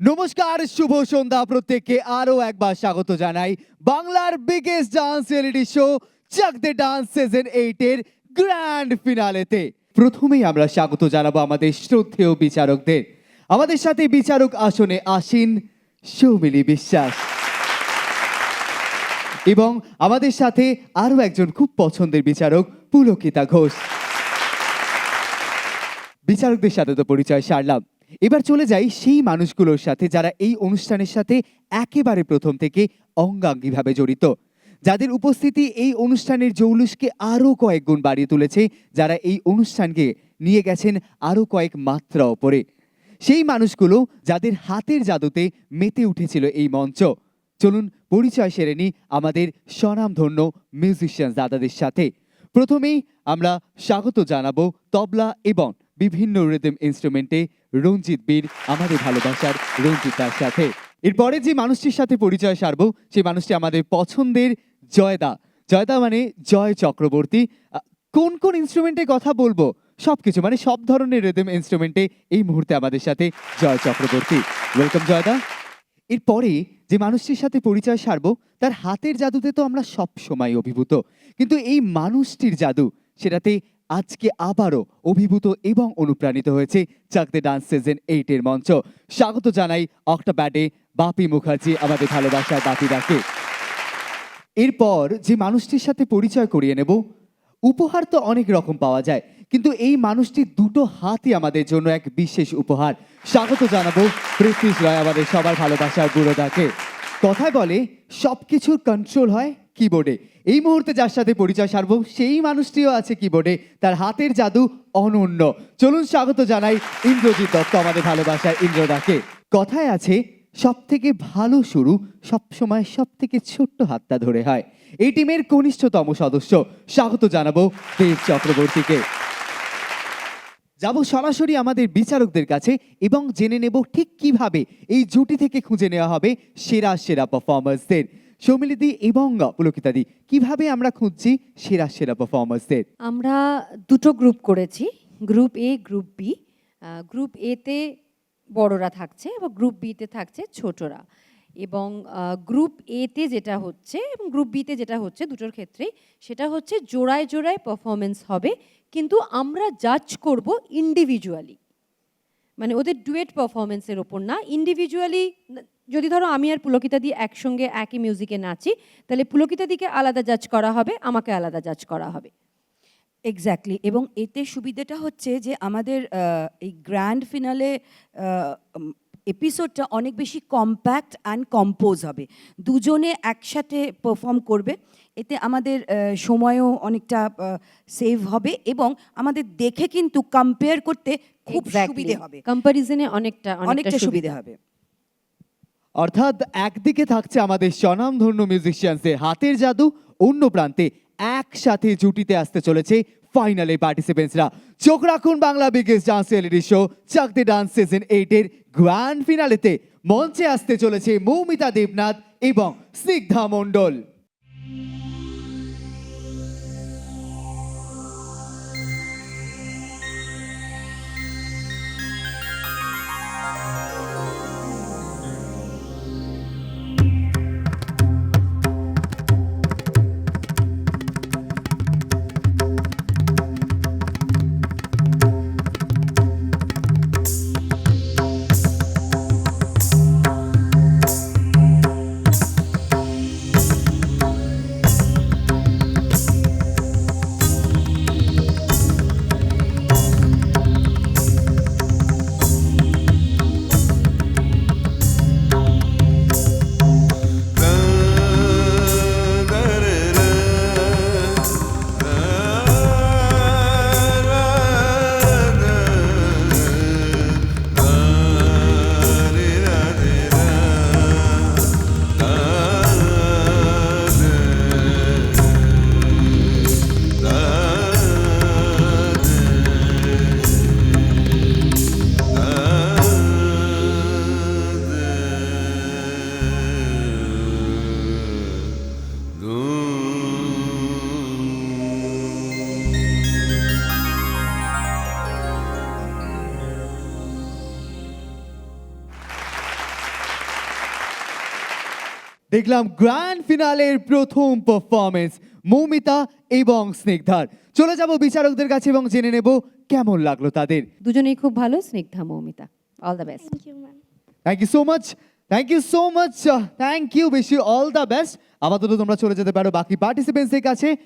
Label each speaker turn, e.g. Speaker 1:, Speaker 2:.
Speaker 1: নমস্কার, শুভ সন্ধ্যা প্রত্যেককে আরও একবার স্বাগত জানাই বাংলার বিগেস্ট ডান্স রিয়েলিটি শো চাক দে ডান্স সিজন এইট এর গ্র্যান্ড ফিনালেতে প্রথমেই আমরা স্বাগত জানাব আমাদের শ্রদ্ধেয় বিচারকদের। আমাদের সাথে বিচারক আসনে আসীন সৌমিলি বিশ্বাস। এবং আমাদের সাথে আরও একজন খুব পছন্দের বিচারক, পুলকিতা ঘোষ। বিচারকদের সাথে তো পরিচয় সারলাম। এবার চলে যাই সেই মানুষগুলোর সাথে যারা এই অনুষ্ঠানের সাথে একেবারে প্রথম থেকে অঙ্গাঙ্গিভাবে জড়িত। যাদের উপস্থিতি এই অনুষ্ঠানের জৌলুসকে আরও কয়েক গুণ বাড়িয়ে তুলেছে, যারা এই অনুষ্ঠানকে নিয়ে গেছেন আরও কয়েক মাত্রা ওপরে। সেই মানুষগুলো যাদের হাতের জাদুতে মেতে উঠেছিল এই মঞ্চ। চলুন পরিচয় সেরে নিই আমাদের স্বনামধন্য মিউজিশিয়ান দাদাদের সাথে। প্রথমেই আমরা স্বাগত জানাব তবলা এবং বিভিন্ন রিদম ইনস্ট্রুমেন্টে রঞ্জিত বীর, আমাদের ভালোবাসার রঞ্জিত তার সাথে। এরপরে যে মানুষটির সাথে পরিচয় সারবো, সেই মানুষটি আমাদের পছন্দের জয়দা। জয়দা মানে জয় চক্রবর্তী। কোন কোন ইনস্ট্রুমেন্টের কথা বলব? সব কিছু মানে সব ধরনের রিদম ইনস্ট্রুমেন্টে এই মুহূর্তে আমাদের সাথে জয় চক্রবর্তী। ওয়েলকাম জয়দা। এরপরে যে মানুষটির সাথে পরিচয় সারবো, তার হাতের জাদুতে তো আমরা সব সময় অভিভূত। কিন্তু এই মানুষটির জাদু, সেটাতে আজকে আবারও অভিভূত এবং অনুপ্রাণিত হয়েছে চাকদে ডান্স সিজন এইটের মঞ্চ। স্বাগত জানাই অক্টোব্যাডে বাপি মুখার্জি, আমাদের ভালোবাসার বাপিদাকে। এরপর যে মানুষটির সাথে পরিচয় করিয়ে নেব, উপহার তো অনেক রকম পাওয়া যায়, কিন্তু এই মানুষটির দুটো হাতই আমাদের জন্য এক বিশেষ উপহার। স্বাগত জানাব পৃথ্বীশ রয় আমাদের সবার ভালোবাসার বুড়োদাকে কথায় বলে সব কিছুর কন্ট্রোল হয় কিবোর্ডে এই মুহূর্তে যার সাথে পরিচয় সারবো, সেই মানুষটিও আছে কিবোর্ডে তার হাতের জাদু অনন্য। চলুন স্বাগত জানাই ইন্দ্রজিৎ দত্ত আমাদের ভালোবাসার ইন্দ্রদাকে। কথায় আছে সব থেকে ভালো শুরু সবসময় সব থেকে ছোট্ট হাতটা ধরে হয়। এই টিমের কনিষ্ঠতম সদস্য, স্বাগত জানাব দেব চক্রবর্তীকে। যাব সরাসরি আমাদের বিচারকদের কাছে এবং জেনে নেব ঠিক কীভাবে এই জুটি থেকে খুঁজে নেওয়া হবে সেরা সেরা পারফর্মার্সদের সৌমিলিদি এবং পুলকিতাদি, কীভাবে আমরা খুঁজছি সেরা সেরা পারফর্মার্সদের
Speaker 2: আমরা দুটো গ্রুপ করেছি group A group B group এতে বড়রা থাকছে এবং গ্রুপ বিতে থাকছে ছোটরা। এবং গ্রুপ এতে যেটা হচ্ছে এবং গ্রুপ বিতে যেটা হচ্ছে দুটোর ক্ষেত্রেই, সেটা হচ্ছে জোড়ায় জোড়ায় পারফরমেন্স হবে, কিন্তু আমরা জাজ করব ইন্ডিভিজুয়ালি মানে ওদের ডুয়েট পারফরমেন্সের ওপর না ইন্ডিভিজুয়ালি যদি ধরো আমি আর পুলকিতা দি একসঙ্গে একই মিউজিকে নাচি তাহলে পুলকিতা দিকে আলাদা জাজ করা হবে আমাকে আলাদা জাজ করা হবে।
Speaker 3: এক্স্যাক্টলি এবং এতে সুবিধাটা হচ্ছে যে আমাদের এই গ্র্যান্ড ফিনালে এপিসোডটা অনেক বেশি কম্প্যাক্ট অ্যান্ড কম্পোজ হবে। দুজনে একসাথে পারফর্ম করবে। এতে আমাদের সময়ও অনেকটা সেভ হবে এবং আমাদের দেখে কিন্তু কম্পেয়ার করতে খুব সুবিধে হবে।
Speaker 2: কম্পারিজনে অনেকটা
Speaker 3: অনেকটা সুবিধে। হবে।
Speaker 1: অর্থাৎ একদিকে থাকছে আমাদের স্বনামধন্য মিউজিশিয়ানসের হাতের জাদু, অন্য প্রান্তে একসাথে জুটিতে আসতে চলেছে ফাইনালে পার্টিসিপেন্টসরা চোখ রাখুন Bangla biggest dance reality show চাকতে dance season এইটের গ্র্যান্ড ফিনালেতে মঞ্চে আসতে চলেছে মৌমিতা দেবনাথ এবং স্নিগ্ধা মণ্ডল। দেখলাম গ্র্যান্ড ফিনালের প্রথম পারফরমেন্স মৌমিতা এবং স্নিগ্ধার। চলে যাব বিচারকদের কাছে এবং জেনে নেব কেমন লাগল তাদের।
Speaker 2: দুজনেই খুব ভালো Snigdha Moumita. All the best
Speaker 4: thank you ma'am
Speaker 1: thank you so much thank you so much thank you বেশি অল দ্য বেস্ট আপাতত তোমরা চলে যেতে পারো বাকি পার্টিসিপেন্টসের কাছে।